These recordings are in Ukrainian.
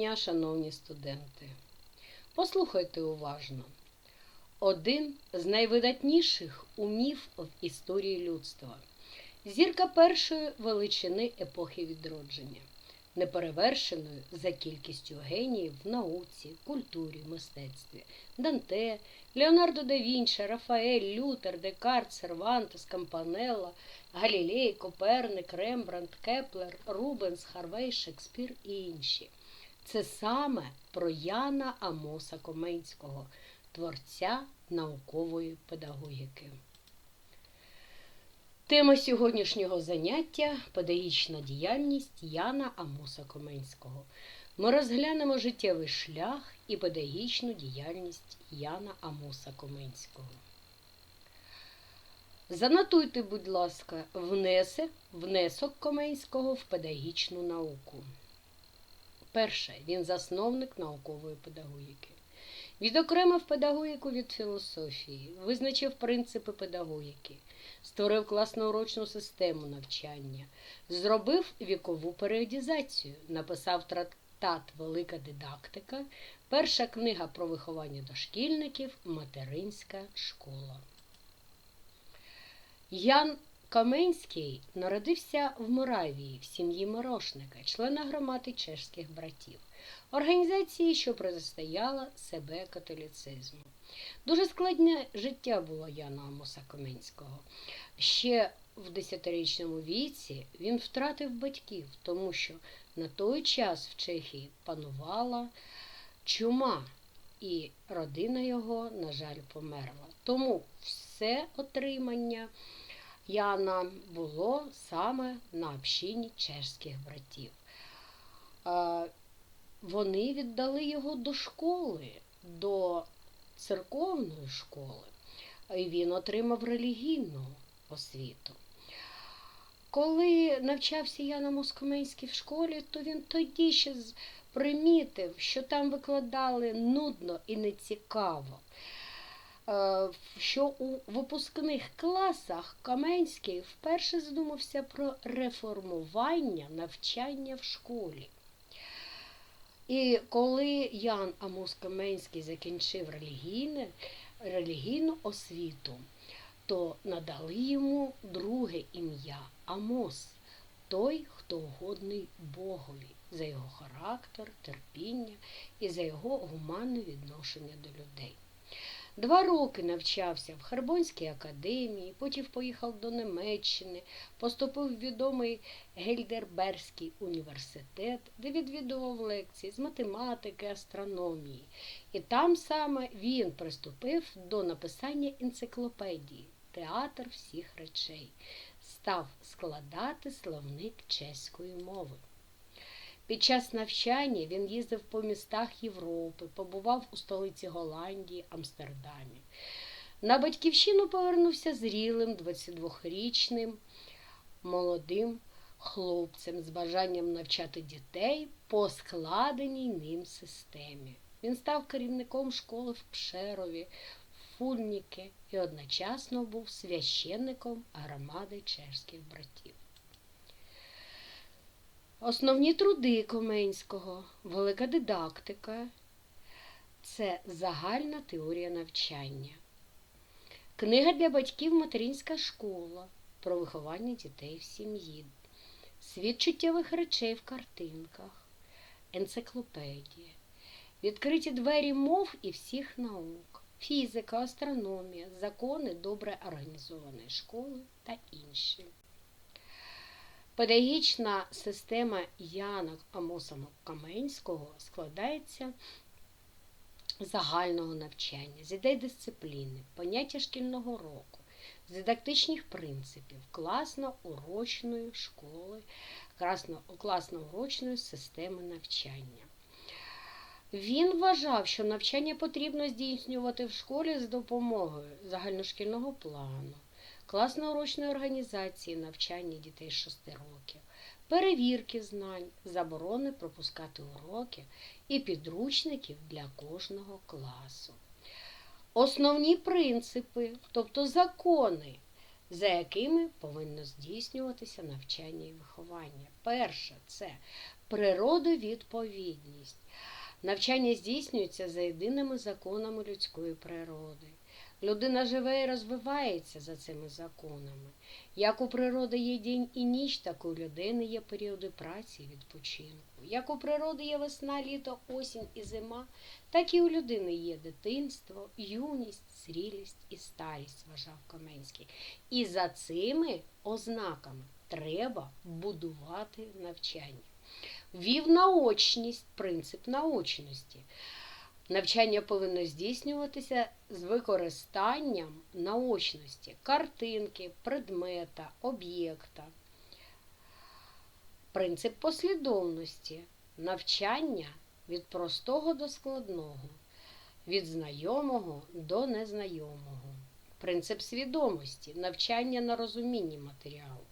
дня, шановні студенти. Послухайте уважно. Один з найвидатніших умів в історії людства. Зірка першої величини епохи відродження, неперевершеною за кількістю геніїв в науці, культурі, мистецтві. Данте, Леонардо да Вінчі, Рафаель, Лютер, Декарт, Сервантес, Кампанелла, Галілей, Коперник, Рембрандт, Кеплер, Рубенс, Харвей, Шекспір і інші. Це саме про Яна Амоса Коменського, творця наукової педагогіки. Тема сьогоднішнього заняття педагогічна діяльність Яна Амоса Коменського. Ми розглянемо життєвий шлях і педагогічну діяльність Яна Амоса Коменського. Занотуйте, будь ласка, внесе, внесок Коменського в педагогічну науку. Перше, він засновник наукової педагогіки. Відокремив педагогіку від філософії, визначив принципи педагогіки, створив класно-урочну систему навчання, зробив вікову періодізацію, написав трактат Велика дидактика, перша книга про виховання дошкільників Материнська школа. Ян Каменський народився в Моравії в сім'ї Морошника, члена громади чешських братів, організації, що протистояла себе католіцизму. Дуже складне життя було Яна Амоса Каменського. Ще в 10-річному віці він втратив батьків, тому що на той час в Чехії панувала чума, і родина його, на жаль, померла. Тому все отримання. Яна було саме на общині чешських братів. Вони віддали його до школи, до церковної школи, і він отримав релігійну освіту. Коли навчався Яна Москоменський в школі, то він тоді ще примітив, що там викладали нудно і нецікаво. Е, що у випускних класах Каменський вперше задумався про реформування навчання в школі. І коли Ян Амос Каменський закінчив релігійне, релігійну освіту, то надали йому друге ім'я Амос, той, хто угодний Богові, за його характер, терпіння і за його гуманне відношення до людей. Два роки навчався в Харбонській академії, потім поїхав до Німеччини, поступив в відомий Гельдерберський університет, де відвідував лекції з математики, астрономії. І там саме він приступив до написання енциклопедії Театр всіх речей, став складати словник чеської мови. Під час навчання він їздив по містах Європи, побував у столиці Голландії, Амстердамі. На батьківщину повернувся зрілим 22-річним молодим хлопцем з бажанням навчати дітей по складеній ним системі. Він став керівником школи в Пшерові, Фульніки і одночасно був священником громади чешських братів. Основні труди Коменського, велика дидактика. Це загальна теорія навчання. Книга для батьків Материнська школа про виховання дітей в сім'ї, світ чуттєвих речей в картинках, енциклопедія, відкриті двері мов і всіх наук, фізика, астрономія, закони добре організованої школи та інші. Педагогічна система Яна Амоса Каменського складається загального навчання, з ідей дисципліни, поняття шкільного року, з дидактичних принципів, класно-урочної школи, класно-урочної системи навчання. Він вважав, що навчання потрібно здійснювати в школі з допомогою загальношкільного плану класно-урочної організації навчання дітей 6 років, перевірки знань, заборони пропускати уроки і підручників для кожного класу. Основні принципи, тобто закони, за якими повинно здійснюватися навчання і виховання. Перше це Природовідповідність. Навчання здійснюється за єдиними законами людської природи. Людина живе і розвивається за цими законами. Як у природи є день і ніч, так у людини є періоди праці і відпочинку. Як у природи є весна, літо, осінь і зима, так і у людини є дитинство, юність, зрілість і старість, вважав Каменський. І за цими ознаками треба будувати навчання. Вів наочність, принцип наочності. Навчання повинно здійснюватися з використанням наочності, картинки, предмета, об'єкта. Принцип послідовності навчання від простого до складного, від знайомого до незнайомого. Принцип свідомості навчання на розумінні матеріалу.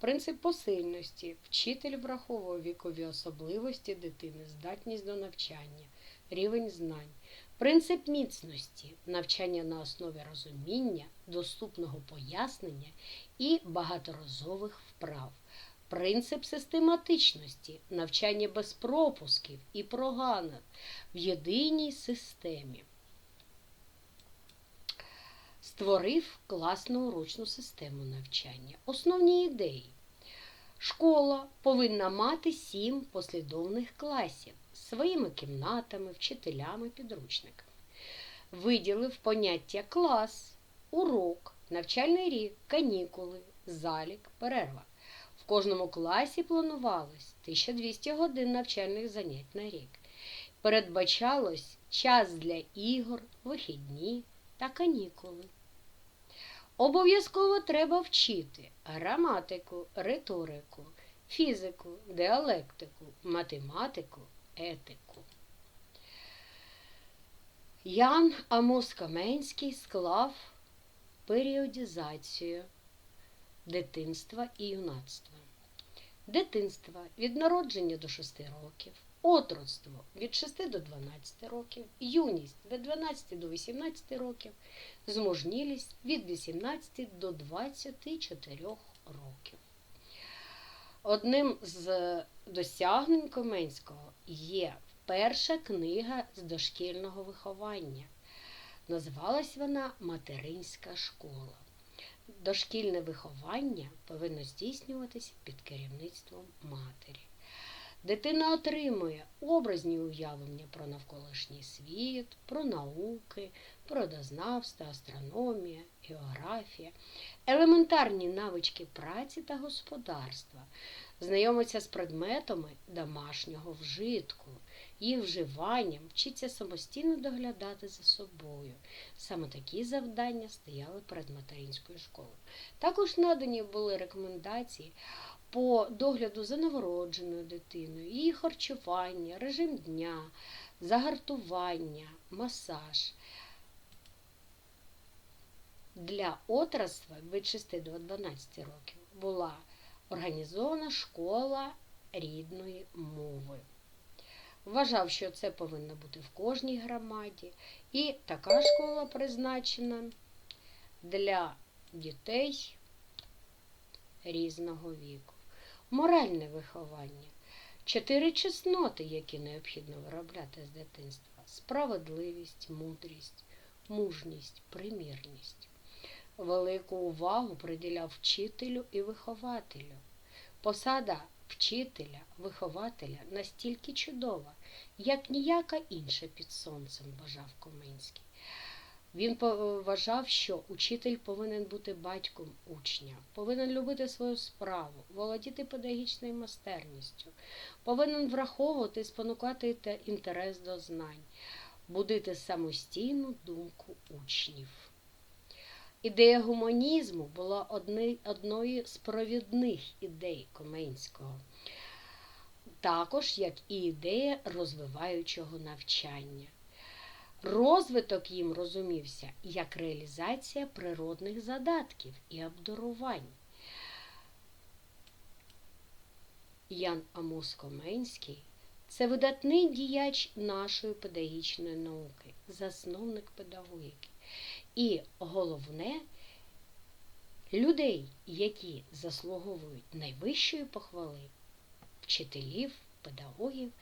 Принцип посильності вчитель враховує вікові особливості дитини, здатність до навчання рівень знань. Принцип міцності навчання на основі розуміння, доступного пояснення і багаторазових вправ. Принцип систематичності навчання без пропусків і проганок в єдиній системі. Створив класну урочну систему навчання. Основні ідеї. Школа повинна мати сім послідовних класів своїми кімнатами, вчителями, підручниками. Виділив поняття клас, урок, навчальний рік, канікули, залік, перерва. В кожному класі планувалось 1200 годин навчальних занять на рік. Передбачалось час для ігор, вихідні та канікули. Обов'язково треба вчити граматику, риторику, фізику, діалектику, математику, етику. Ян Амос Каменський склав періодизацію дитинства і юнацтва. Дитинство від народження до 6 років, отроцтво від 6 до 12 років, юність від 12 до 18 років, зможнілість від 18 до 24 років. Одним з досягнень Коменського є перша книга з дошкільного виховання. Називалась вона Материнська школа. Дошкільне виховання повинно здійснюватися під керівництвом матері. Дитина отримує образні уявлення про навколишній світ, про науки, природознавство, астрономія, географія, елементарні навички праці та господарства, знайомиться з предметами домашнього вжитку, їх вживанням, вчиться самостійно доглядати за собою. Саме такі завдання стояли перед материнською школою. Також надані були рекомендації по догляду за новородженою дитиною, її харчування, режим дня, загартування, масаж. Для отраства від 6 до 12 років була організована школа рідної мови. Вважав, що це повинно бути в кожній громаді, і така школа призначена для дітей різного віку. Моральне виховання. Чотири чесноти, які необхідно виробляти з дитинства: справедливість, мудрість, мужність, примірність. Велику увагу приділяв вчителю і вихователю. Посада вчителя, вихователя настільки чудова, як ніяка інша під сонцем, вважав Коменський. Він вважав, що учитель повинен бути батьком учня, повинен любити свою справу, володіти педагогічною майстерністю, повинен враховувати і спонукати інтерес до знань, будити самостійну думку учнів. Ідея гуманізму була одни, одною з провідних ідей Коменського, також як і ідея розвиваючого навчання. Розвиток їм розумівся як реалізація природних задатків і обдарувань. Ян Амос Коменський це видатний діяч нашої педагогічної науки, засновник педагогіки. І головне, людей, які заслуговують найвищої похвали, вчителів, педагогів